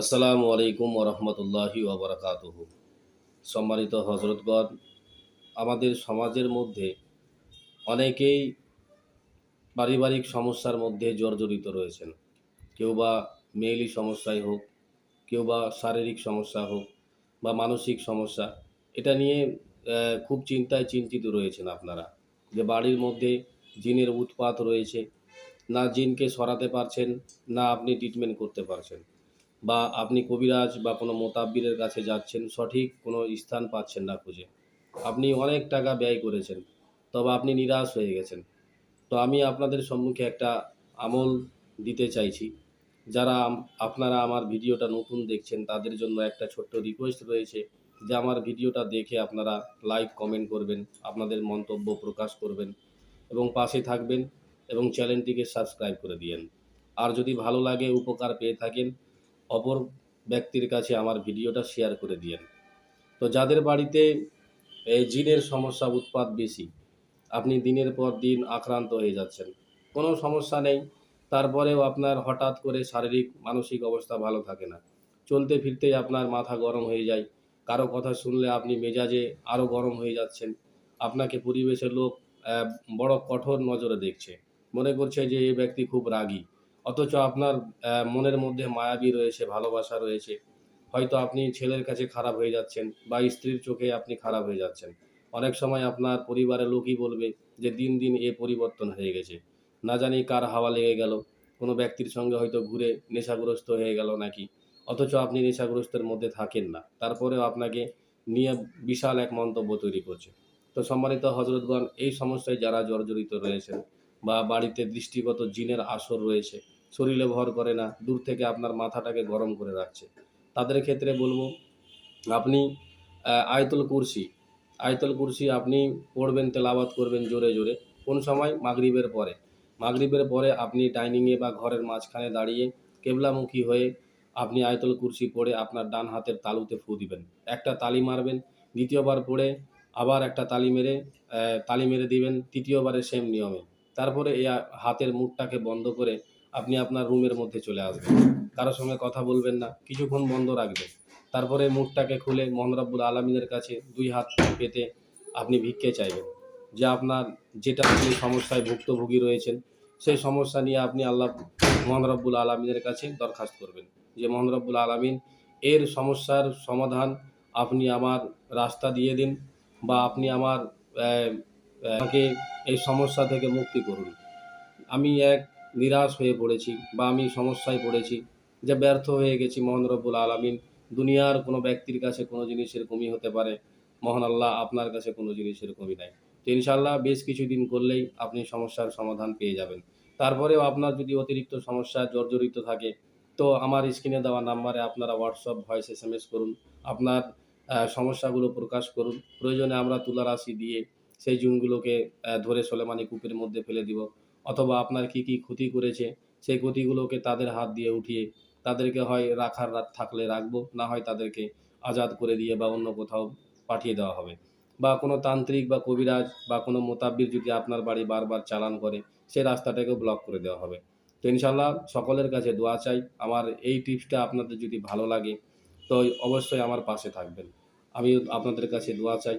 আসসালামু আলাইকুম ওরহমতুল্লাহি ওবরাকাতুহ সম্মানিত হজরতগণ আমাদের সমাজের মধ্যে অনেকেই পারিবারিক সমস্যার মধ্যে জর্জরিত রয়েছেন। কেউ বা মেয়েলি সমস্যাই হোক, কেউ বা শারীরিক সমস্যা হোক বা মানসিক সমস্যা, এটা নিয়ে খুব চিন্তায় চিন্তিত রয়েছেন আপনারা। যে বাড়ির মধ্যে জিনের উৎপাত রয়েছে, না জিনকে সরাতে পারছেন, না আপনি ট্রিটমেন্ট করতে পারছেন। বা আপনি কবিরাজ বা কোনো মোতাব্বিরের কাছে যাচ্ছেন, সঠিক কোনো স্থান পাচ্ছেন না খুঁজে। আপনি অনেক টাকা ব্যয় করেছেন, তবে আপনি নিরাশ হয়ে গেছেন। তো আমি আপনাদের সম্মুখে একটা আমল দিতে চাইছি। যারা আপনারা আমার ভিডিওটা নতুন দেখছেন, তাদের জন্য একটা ছোট্ট রিকোয়েস্ট রয়েছে যে আমার ভিডিওটা দেখে আপনারা লাইক, কমেন্ট করবেন, আপনাদের মন্তব্য প্রকাশ করবেন এবং পাশে থাকবেন এবং চ্যানেলটিকে সাবস্ক্রাইব করে দিয়েন। আর যদি ভালো লাগে, উপকার পেয়ে থাকেন অপর ব্যক্তির কাছে আমার ভিডিওটা শেয়ার করে দিয়েন। তো যাদের বাড়িতে এই জিনের সমস্যা উৎপাদ বেশি, আপনি দিনের পর দিন আক্রান্ত হয়ে যাচ্ছেন, কোনো সমস্যা নেই। তারপরেও আপনার হঠাৎ করে শারীরিক, মানসিক অবস্থা ভালো থাকে না। চলতে ফিরতেই আপনার মাথা গরম হয়ে যায়। কারও কথা শুনলে আপনি মেজাজে আরও গরম হয়ে যাচ্ছেন। আপনাকে পরিবেশের লোক বড় কঠোর নজরে দেখছে। মনে করছে যে এই ব্যক্তি খুব রাগী। অথচ আপনার মনের মধ্যে মায়াবী রয়েছে, ভালোবাসা রয়েছে। হয়তো আপনি ছেলের কাছে খারাপ হয়ে যাচ্ছেন বা স্ত্রীর চোখে আপনি খারাপ হয়ে যাচ্ছেন। অনেক সময় আপনার পরিবারের লোকই বলবে যে, দিন দিন এ পরিবর্তন হয়ে গেছে। না জানি কার হাওয়া লেগে গেল। কোনো ব্যক্তির সঙ্গে হয়তো ঘুরে নেশাগ্রস্ত হয়ে গেল নাকি? অথচ আপনি নেশাগ্রস্তের মধ্যে থাকেন না। তারপরেও আপনাকে নিয়ে বিশাল এক মন্তব্য তৈরি করছে। তো সম্মানিত হজরতগণ এই সমস্যায় যারা জর্জরিত রয়েছেন বা বাড়িতে দৃষ্টিগত জিনের আসর রয়েছে, শরীরে ভর করে না, দূর থেকে আপনার মাথাটাকে গরম করে রাখছে। তাদের ক্ষেত্রে বলব, আপনি আয়তল কুরসি, আয়তুল কুরসি আপনি পড়বেন, তেলাওয়াত করবেন জোরে জোরে। কোন সময়? মাগরিবের পরে। মাগরিবের পরে আপনি ডাইনিংয়ে বা ঘরের মাঝখানে দাঁড়িয়ে কেবলামুখী হয়ে আপনি আয়তল কুরসি পড়ে আপনার ডান হাতের তালুতে ফু দিবেন। একটা তালি মারবেন, দ্বিতীয়বার পড়ে আবার একটা তালি মেরে তালি মেরে দিবেন তৃতীয়বারে সেম নিয়মে। তারপরে এই হাতের মুখটাকে বন্ধ করে আপনি আপনার রুমের মধ্যে চলে আসবেন। কারোর সঙ্গে কথা বলবেন না, কিছুক্ষণ বন্ধ রাখবেন। তারপরে মুখটাকে খুলে মোহাম্মদ রাব্বুল আলমিনের কাছে দুই হাত পেতে আপনি ভিক্ষে চাইবেন। যে আপনার যেটা আপনি সমস্যায় ভুক্তভোগী রয়েছেন, সেই সমস্যা নিয়ে আপনি আল্লাহ মোহাম্মদ রাব্বুল আলমিনের কাছে দরখাস্ত করবেন। যে মোহাম্মদ রাব্বুল আলমিন, এর সমস্যার সমাধান আপনি আমার রাস্তা দিয়ে দিন বা আপনি আমার আমাকে এই সমস্যা থেকে মুক্তি করুন। আমি এক নিরাশ হয়ে পড়েছি বা আমি সমস্যায় পড়েছি যে ব্যর্থ হয়ে গেছি মোহান রব্বুল আলমিন। দুনিয়ার কোনো ব্যক্তির কাছে কোনো জিনিসের কমি হতে পারে। মহান আল্লাহ আপনার কাছে কোনো জিনিসের কমি নাই। তো ইনশাল্লাহ বেশ কিছুদিন করলেই আপনি সমস্যার সমাধান পেয়ে যাবেন। তারপরেও আপনার যদি অতিরিক্ত সমস্যা জর্জরিত থাকে, তো আমার স্ক্রিনে দেওয়া নাম্বারে আপনারা হোয়াটসঅ্যাপ, ভয়েস, এস করুন। আপনার সমস্যাগুলো প্রকাশ করুন। প্রয়োজনে আমরা তুলা রাশি দিয়ে সেই জুনগুলোকে ধরে সোলেমানি কূপের মধ্যে ফেলে দিব। অথবা আপনার কি কি ক্ষতি করেছে, সেই ক্ষতিগুলোকে তাদের হাত দিয়ে উঠিয়ে তাদেরকে হয় রাখার রাত থাকলে রাখব, না হয় তাদেরকে আজাদ করে দিয়ে বা অন্য কোথাও পাঠিয়ে দেওয়া হবে। বা কোনো তান্ত্রিক বা কবিরাজ বা কোনো মোতাব্বির যদি আপনার বাড়ি বারবার চালান করে, সেই রাস্তাটাকে ব্লক করে দেওয়া হবে। তো ইনশাল্লাহ সকলের কাছে দোয়া চাই। আমার এই টিপসটা আপনাদের যদি ভালো লাগে, তো অবশ্যই আমার পাশে থাকবেন। আমি আপনাদের কাছে দোয়া চাই।